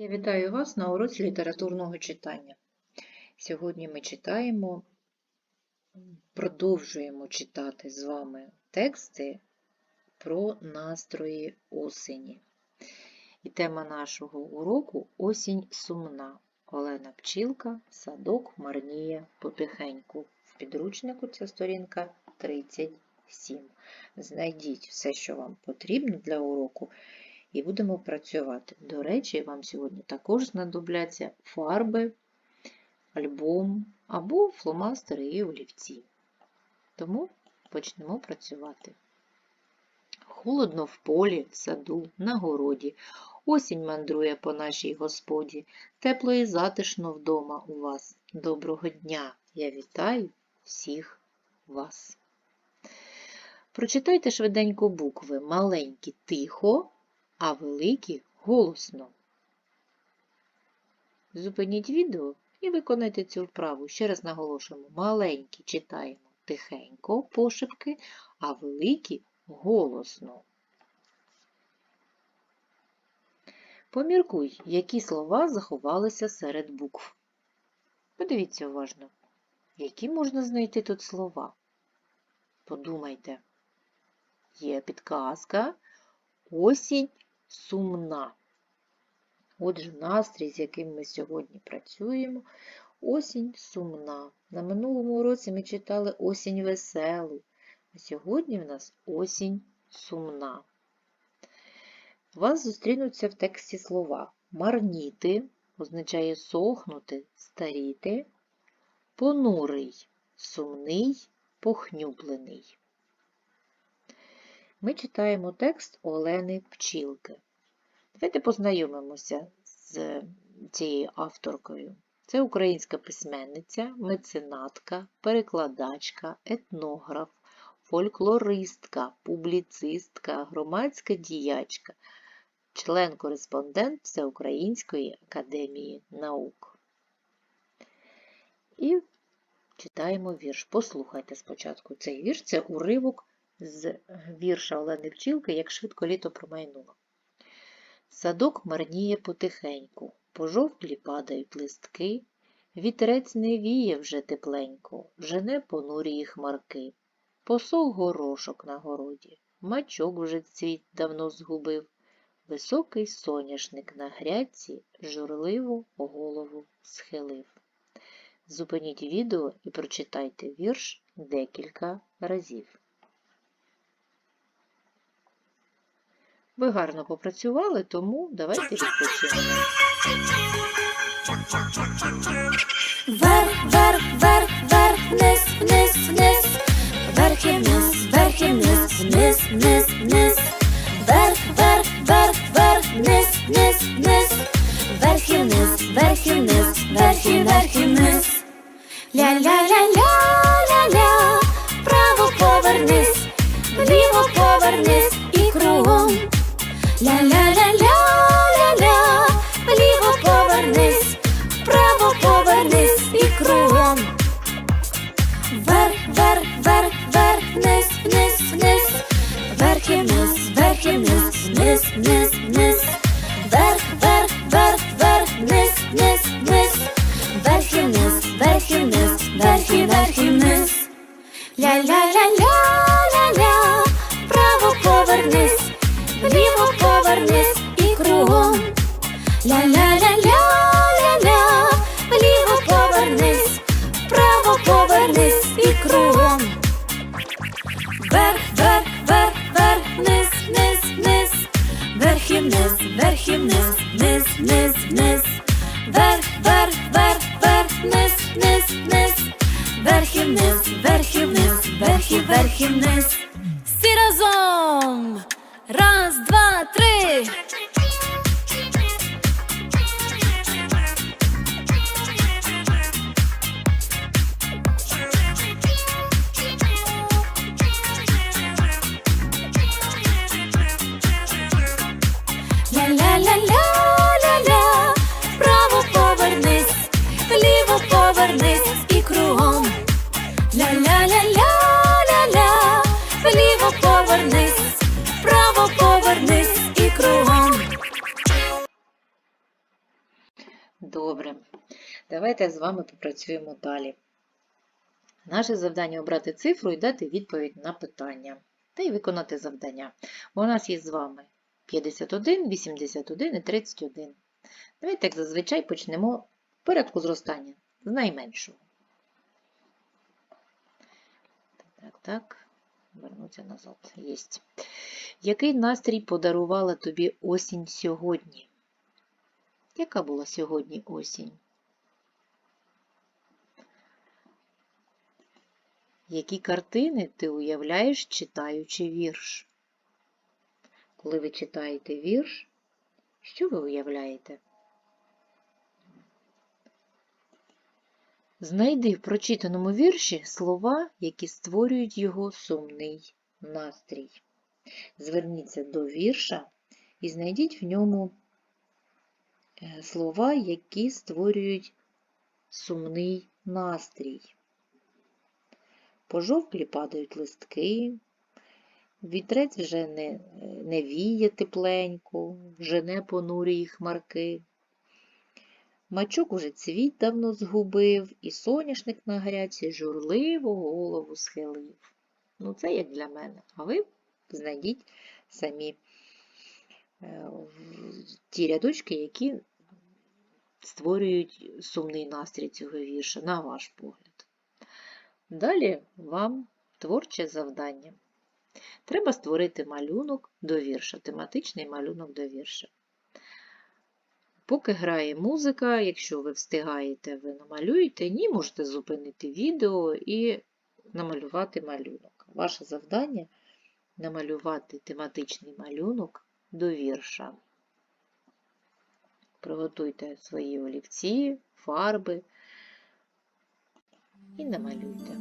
Я вітаю вас на уроці літературного читання. Сьогодні ми читаємо, продовжуємо читати з вами тексти про настрої осені. І тема нашого уроку Осінь сумна. Олена Пчілка, садок марніє потихеньку. В підручнику ця сторінка 37. Знайдіть все, що вам потрібно для уроку, і будемо працювати. До речі, вам сьогодні також знадобляться фарби, альбом або фломастери і олівці. Тому почнемо працювати. Холодно в полі, в саду, на городі. Осінь мандрує по нашій господі. Тепло і затишно вдома у вас. Доброго дня! Я вітаю всіх вас. Прочитайте швиденько букви маленькі тихо, а великі голосно. Зупиніть відео і виконайте цю вправу. Ще раз наголошуємо, маленькі читаємо тихенько, пошепки, а великі голосно. Поміркуй, які слова заховалися серед букв. Подивіться уважно, які можна знайти тут слова. Подумайте. Є підказка. Осінь сумна. Отже, настрій, з яким ми сьогодні працюємо, осінь сумна. На минулому уроці ми читали осінь веселу, а сьогодні в нас осінь сумна. Вас зустрінуться в тексті слова марніти означає сохнути, старіти, понурий, сумний, похнюплений. Ми читаємо текст Олени Пчілки. Давайте познайомимося з цією авторкою. Це українська письменниця, меценатка, перекладачка, етнограф, фольклористка, публіцистка, громадська діячка, член-кореспондент Всеукраїнської академії наук. І читаємо вірш. Послухайте спочатку цей вірш, це уривок з вірша Олени Пчілки Як швидко літо промайнуло. Садок марніє потихеньку, пожовклі падають листки, вітерець не віє вже тепленько, жене понурії хмарки, посох горошок на городі, мачок вже цвіт давно згубив, високий соняшник на грядці журливо голову схилив. Зупиніть відео і прочитайте вірш декілька разів. Ви гарно попрацювали, тому давайте відпочинемо. Вверх, вверх, вверх, вверх, вниз, вниз, вниз, вверх і вниз, вверх і вниз, вниз, вниз, вниз, вверх, вверх, вверх, вверх, вниз, вниз, вниз, вверх і вниз, вверх і вниз, вверх і вниз. Ля-ля-ля-ля-ля-ля, і вниз, вниз, вниз, вниз, вверх, вверх, вверх, вверх, вниз, вниз, вниз, вверх і вниз, вверх і вниз, вверх і вверх і вниз. Ля-ля-ля-ля-ля-ля, право повернись, ліво повернись і кругом. Ля-ля-ля-ля-ля-ля, вниз, вверх і вниз, вверх і вниз, вверх і вниз. Всі разом! Раз, два, три! Добре. Давайте з вами попрацюємо далі. Наше завдання обрати цифру і дати відповідь на питання. Та й виконати завдання. У нас є з вами 51, 81 і 31. Давайте, як зазвичай, почнемо в порядку зростання з найменшого. Так, так. Вернуться назад. Єсть. Який настрій подарувала тобі осінь сьогодні? Яка була сьогодні осінь? Які картини ти уявляєш, читаючи вірш? Коли ви читаєте вірш, що ви уявляєте? Знайди в прочитаному вірші слова, які створюють його сумний настрій. Зверніться до вірша і знайдіть в ньому слова, які створюють сумний настрій. Пожовклі падають листки, вітрець вже не, не віє тепленько, вже не понурює хмарки. Мачок уже цвіт давно згубив, і соняшник на гряці журливо голову схилив. Ну, це як для мене. А ви знайдіть самі е, ті рядочки, які створюють сумний настрій цього вірша, на ваш погляд. Далі вам творче завдання. Треба створити малюнок до вірша, тематичний малюнок до вірша. Поки грає музика, якщо ви встигаєте, ви намалюєте, ні, можете зупинити відео і намалювати малюнок. Ваше завдання намалювати тематичний малюнок до вірша. Приготуйте свої олівці, фарби і намалюйте.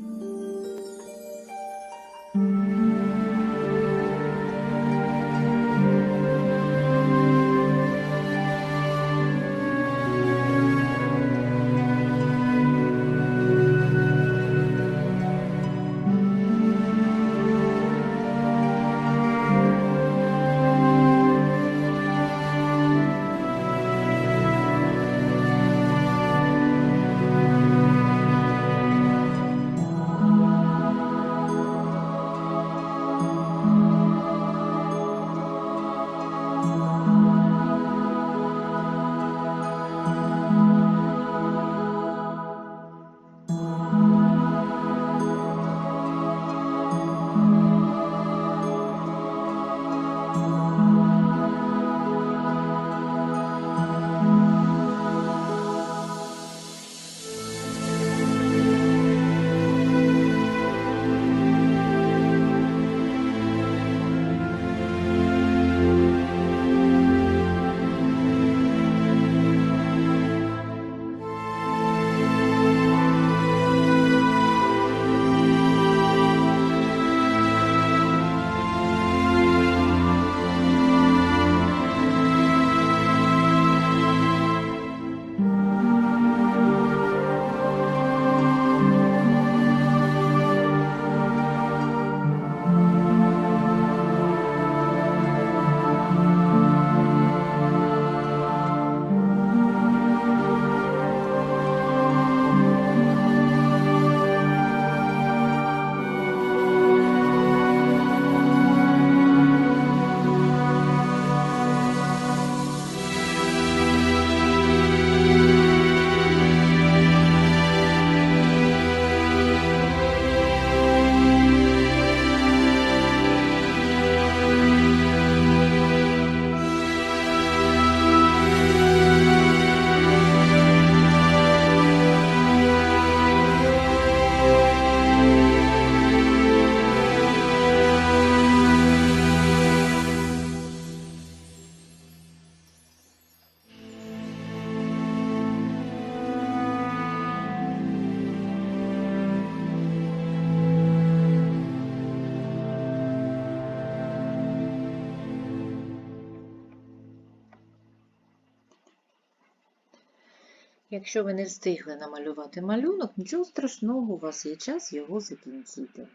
Якщо ви не встигли намалювати малюнок, нічого страшного, у вас є час його закінчити.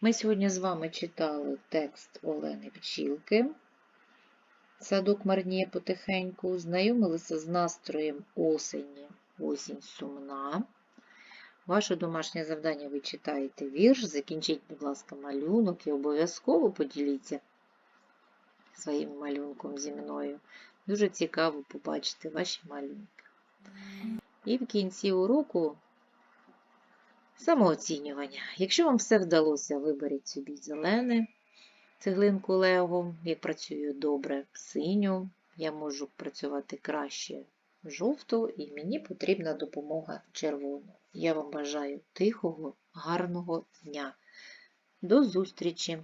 Ми сьогодні з вами читали текст Олени Пчілки. Садок марніє потихеньку, знайомилися з настроєм осені. Осінь сумна. Ваше домашнє завдання ви читаєте вірш, закінчіть, будь ласка, малюнок і обов'язково поділіться своїм малюнком зі мною. Дуже цікаво побачити ваші малюнки. І в кінці уроку самооцінювання. Якщо вам все вдалося, виберіть собі зелене цеглинку Лего. Я працюю добре синю, я можу працювати краще жовту, і мені потрібна допомога червону. Я вам бажаю тихого, гарного дня. До зустрічі!